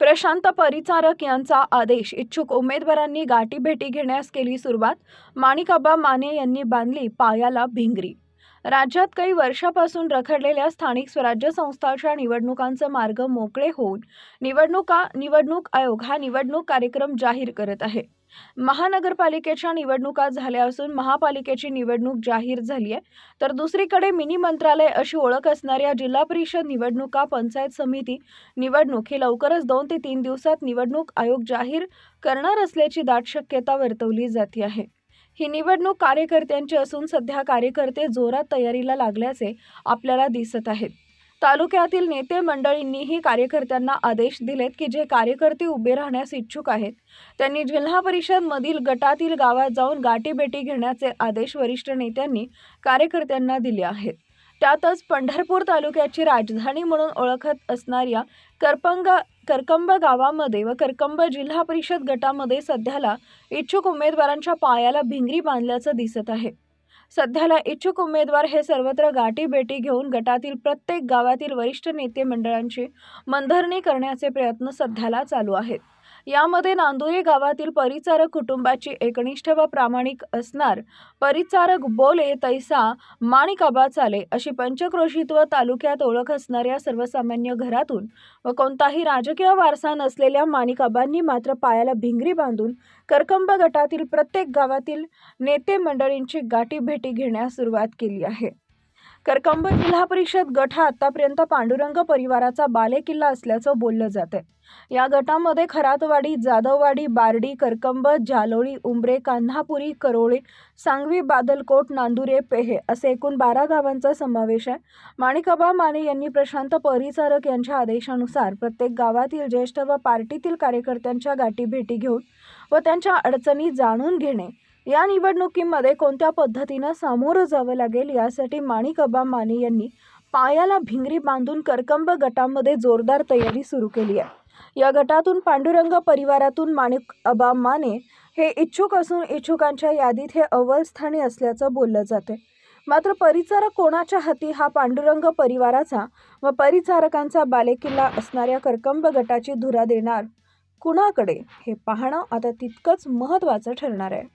प्रशांत परिचारक यांचा आदेश. इच्छुक उमेदवारांनी गाठीभेटी घेण्यास केली सुरुवात. माणिकाबा माने यांनी बांधली पायाला भिंगरी. राज्यात काही वर्षापासून रखडलेल्या स्थानिक स्वराज्य संस्थांच्या निवडणुकांचे मार्ग मोकळे होऊन निवडणुका निवडणूक आयोग हा निवडणूक कार्यक्रम जाहीर करत आहे. महानगरपालिकेच्या निवडणुका झाल्या असून महापालिकेची निवडणूक जाहीर झाली आहे. तर दुसरीकडे मिनी मंत्रालय अशी ओळख असणाऱ्या जिल्हा परिषद निवडणुका पंचायत समिती निवडणूक ही लवकरच दोन ते तीन दिवसात निवडणूक आयोग जाहीर करणार असल्याची दाट शक्यता वर्तवली जाते आहे. ही निवडणूक कार्यकर्त्यांची असून सध्या कार्यकर्ते जोरात तयारीला लागल्याचे आपल्याला दिसत आहेत. तालुक्यातील नेते मंडळींनीही कार्यकर्त्यांना आदेश दिलेत की जे कार्यकर्ते उभे राहण्यास इच्छुक आहेत त्यांनी जिल्हा परिषदमधील गटातील गावात जाऊन गाठीभेटी घेण्याचे आदेश वरिष्ठ नेत्यांनी कार्यकर्त्यांना दिले आहेत. त्यातच पंढरपूर तालुक्याची राजधानी म्हणून ओळखत असणाऱ्या करपंग करकंब गावामध्ये व करकंब जिल्हा परिषद गटामध्ये सध्याला इच्छुक उमेदवारांच्या पायाला भिंगरी बांधल्याचं दिसत आहे. सध्याला इच्छुक उमेदवार हे सर्वत्र गाठीभेटी घेऊन गटातील प्रत्येक गावातील वरिष्ठ नेते मंडळांची मनधरणी करण्याचे प्रयत्न सध्याला चालू आहेत. यामध्ये नांदुरी गावातील परिचारक कुटुंबाची एकनिष्ठ व प्रामाणिक असणार. परिचारक बोले तैसा माणिकाबा चाले अशी पंचक्रोशीत्व तालुक्यात ओळख असणाऱ्या सर्वसामान्य घरातून व कोणताही राजकीय वारसा नसलेल्या माणिकाबांनी मात्र पायाला भिंगरी बांधून करकंब गटातील प्रत्येक गावातील नेते मंडळींची गाठी भेटी घेण्यास सुरुवात केली आहे. करकंब जिल्हा परिषद गट हा आतापर्यंत पांडुरंग परिवाराचा बालेकिल्ला असल्याचं बोललं जातं आहे या गटामध्ये खरातवाडी जाधववाडी बारडी करकंब जालोळी उंबरे कान्हापुरी करोळे सांगवी बादलकोट नांदुरे पेहे असे एकूण बारा गावांचा समावेश आहे. माणिकबा माने यांनी प्रशांत परिचारक यांच्या आदेशानुसार प्रत्येक गावातील ज्येष्ठ व पार्टीतील कार्यकर्त्यांच्या गाठी भेटी घेऊन व त्यांच्या अडचणी जाणून घेणे या निवडणुकीमध्ये कोणत्या पद्धतीनं सामोरं जावं लागेल यासाठी माणिकबा माने यांनी पायाला भिंगरी बांधून करकंब गटामध्ये जोरदार तयारी सुरू केली आहे. या गटातून पांडुरंग परिवारातून माणिक अबा माने हे इच्छुक असून इच्छुकांच्या यादीत हे अव्वल स्थानी असल्याचं बोललं जाते मात्र परिचारक कोणाच्या हाती हा पांडुरंग परिवाराचा व परिचारकांचा बालेकिल्ला असणाऱ्या करकंब गटाची धुरा देणार कुणाकडे हे पाहणं आता तितकंच महत्त्वाचं ठरणार आहे.